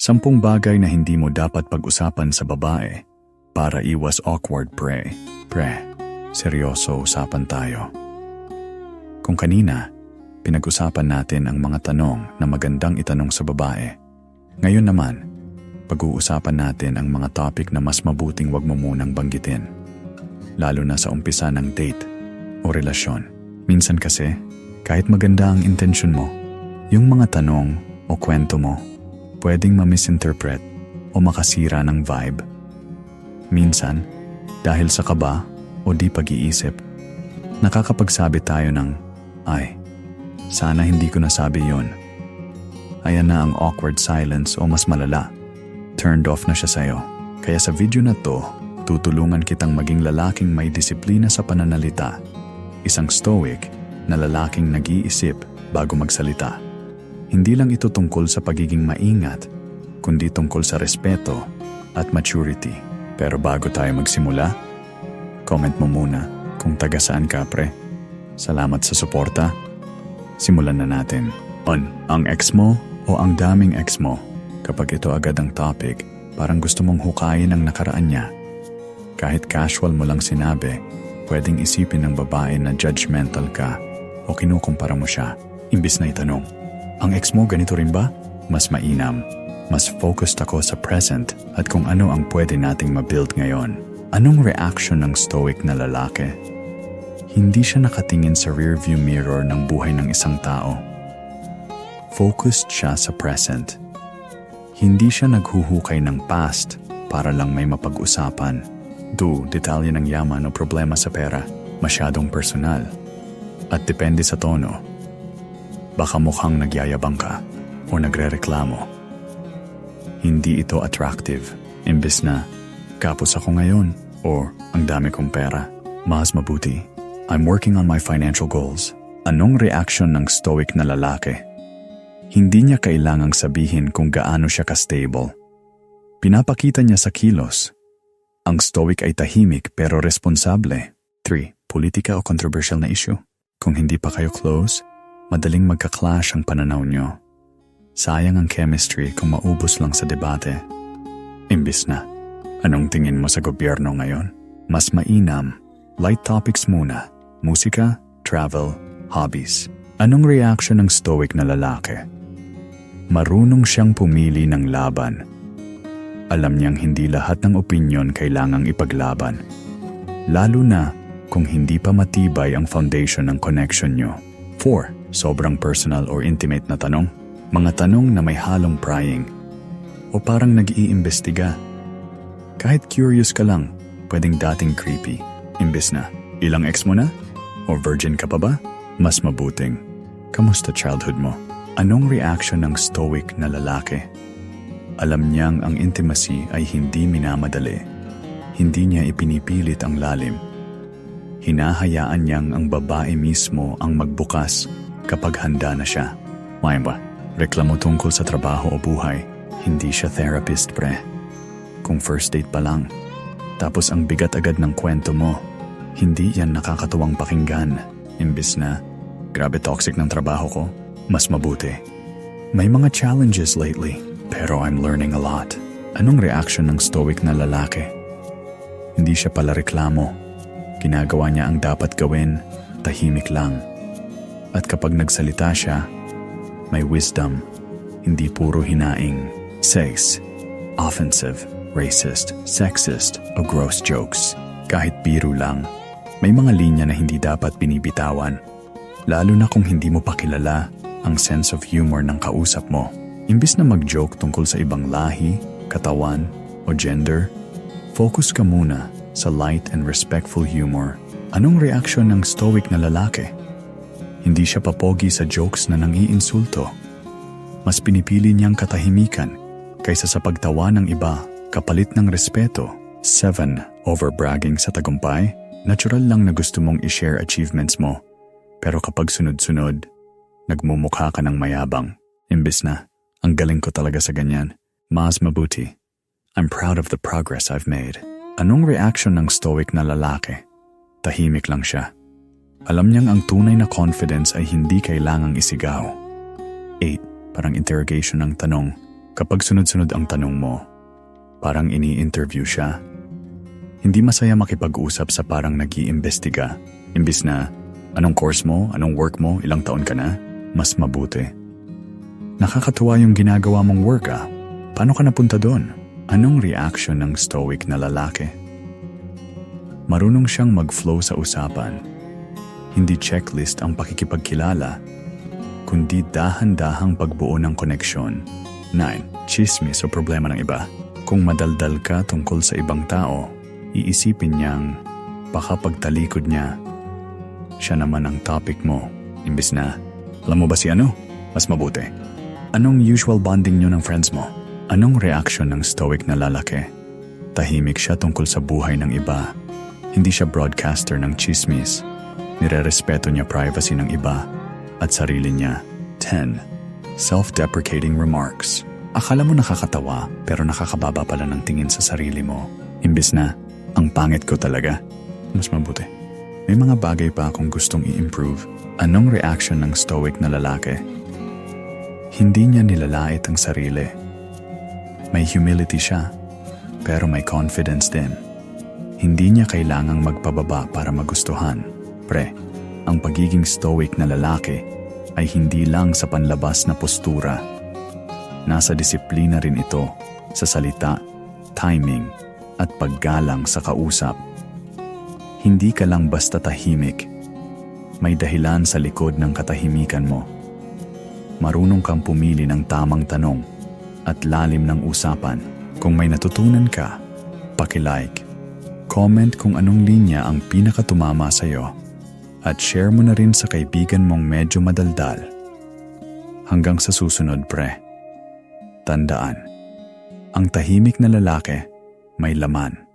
Sampung bagay na hindi mo dapat pag-usapan sa babae para iwas awkward pre. Pre, seryoso usapan tayo. Kung kanina, pinag-usapan natin ang mga tanong na magandang itanong sa babae. Ngayon naman, pag-uusapan natin ang mga topic na mas mabuting wag mo munang banggitin. Lalo na sa umpisa ng date o relasyon. Minsan kasi, kahit maganda ang intensyon mo, yung mga tanong o kwento mo, pwedeng ma-misinterpret o makasira ng vibe. Minsan, dahil sa kaba o di pag-iisip, nakakapagsabi tayo ng, ay, sana hindi ko nasabi yon. Ayan na ang awkward silence o mas malala. Turned off na siya sa'yo. Kaya sa video na to, tutulungan kitang maging lalaking may disiplina sa pananalita. Isang stoic na lalaking nag-iisip bago magsalita. Hindi lang ito tungkol sa pagiging maingat, kundi tungkol sa respeto at maturity. Pero bago tayo magsimula, comment mo muna kung taga saan ka pre. Salamat sa suporta. Simulan na natin. On, ang ex mo o ang daming ex mo? Kapag ito agad ang topic, parang gusto mong hukayin ang nakaraan niya. Kahit casual mo lang sinabi, pwedeng isipin ng babae na judgmental ka o kinukumpara mo siya, imbis na itanong. Ang ex mo ganito rin ba? Mas mainam. Mas focused ako sa present at kung ano ang pwede nating mabuild ngayon. Anong reaction ng stoic na lalaki? Hindi siya nakatingin sa rearview mirror ng buhay ng isang tao. Focused siya sa present. Hindi siya naghuhukay ng past para lang may mapag-usapan. Do, detalye ng yaman o problema sa pera, masyadong personal. At depende sa tono. Baka mukhang nagyayabang ka o nagrereklamo. Hindi ito attractive. Imbes na, kapos ako ngayon or ang dami kong pera. Mas mabuti. I'm working on my financial goals. Anong reaction ng stoic na lalaki? Hindi niya kailangang sabihin kung gaano siya ka-stable. Pinapakita niya sa kilos. Ang stoic ay tahimik pero responsable. 3. Politika o controversial na issue? Kung hindi pa kayo close, madaling magka-clash ang pananaw nyo. Sayang ang chemistry kung maubos lang sa debate. Imbis na, anong tingin mo sa gobyerno ngayon? Mas mainam, light topics muna, musika, travel, hobbies. Anong reaction ng stoic na lalaki? Marunong siyang pumili ng laban. Alam niyang hindi lahat ng opinyon kailangang ipaglaban. Lalo na kung hindi pa matibay ang foundation ng connection niyo. 4. Sobrang personal or intimate na tanong. Mga tanong na may halong prying. O parang nag-iimbestiga. Kahit curious ka lang, pwedeng dating creepy. Imbes na, ilang ex mo na? O virgin ka pa ba? Mas mabuting. Kamusta childhood mo? Anong reaction ng stoic na lalaki? Alam niyang ang intimacy ay hindi minamadali. Hindi niya ipinipilit ang lalim. Hinahayaan niyang ang babae mismo ang magbukas kapag handa na siya. May ba? Reklamo tungkol sa trabaho o buhay. Hindi siya therapist pre. Kung first date pa lang. Tapos ang bigat agad ng kwento mo. Hindi yan nakakatuwang pakinggan. Imbis na, grabe toxic ng trabaho ko, mas mabuti. May mga challenges lately, pero I'm learning a lot. Anong reaction ng stoic na lalaki? Hindi siya pala reklamo. Ginagawa niya ang dapat gawin, tahimik lang. At kapag nagsalita siya, may wisdom, hindi puro hinaing. 6. Offensive, racist, sexist, o gross jokes. Kahit biro lang, may mga linya na hindi dapat binibitawan. Lalo na kung hindi mo pa kilala ang sense of humor ng kausap mo. Imbis na mag-joke tungkol sa ibang lahi, katawan, o gender, focus ka muna sa light and respectful humor. Anong reaksyon ng stoic na lalaki? Hindi siya papogi sa jokes na nang-iinsulto. Mas pinipili niyang katahimikan kaysa sa pagtawa ng iba kapalit ng respeto. 7. Overbragging sa tagumpay. Natural lang na gusto mong i-share achievements mo. Pero kapag sunod-sunod, nagmumukha ka ng mayabang. Imbis na, ang galing ko talaga sa ganyan. Mas mabuti. I'm proud of the progress I've made. Anong reaction ng stoic na lalaki? Tahimik lang siya. Alam niyang ang tunay na confidence ay hindi kailangang isigaw. 8. Parang interrogation ng tanong. Kapag sunod-sunod ang tanong mo, parang ini-interview siya. Hindi masaya makipag-usap sa parang nag-iimbestiga. Imbis na, anong course mo, anong work mo, ilang taon ka na, mas mabuti. Nakakatuwa yung ginagawa mong work ah. Paano ka napunta doon? Anong reaction ng stoic na lalaki? Marunong siyang mag-flow sa usapan. Hindi checklist ang pakikipagkilala, kundi dahan-dahang pagbuo ng koneksyon. 9. Chismis o problema ng iba. Kung madaldal ka tungkol sa ibang tao, iisipin niyang baka pagtalikod niya, siya naman ang topic mo. Imbis na, alam mo ba si ano? Mas mabuti. Anong usual bonding niyo ng friends mo? Anong reaction ng stoic na lalaki? Tahimik siya tungkol sa buhay ng iba. Hindi siya broadcaster ng chismis. Nirerespeto niya privacy ng iba at sarili niya. 10. Self-deprecating remarks. Akala mo nakakatawa pero nakakababa pala ng tingin sa sarili mo. Imbis na, ang pangit ko talaga. Mas mabuti. May mga bagay pa akong gustong i-improve. Anong reaction ng stoic na lalaki? Hindi niya nilalait ang sarili. May humility siya, pero may confidence din. Hindi niya kailangang magpababa para magustuhan. Pre, ang pagiging stoic na lalaki ay hindi lang sa panlabas na postura. Nasa disiplina rin ito sa salita, timing, at paggalang sa kausap. Hindi ka lang basta tahimik. May dahilan sa likod ng katahimikan mo. Marunong kang pumili ng tamang tanong at lalim ng usapan. Kung may natutunan ka, pakilike. Comment kung anong linya ang pinakatumama sa'yo at share mo na rin sa kaibigan mong medyo madaldal. Hanggang sa susunod, pre. Tandaan, ang tahimik na lalaki may laman.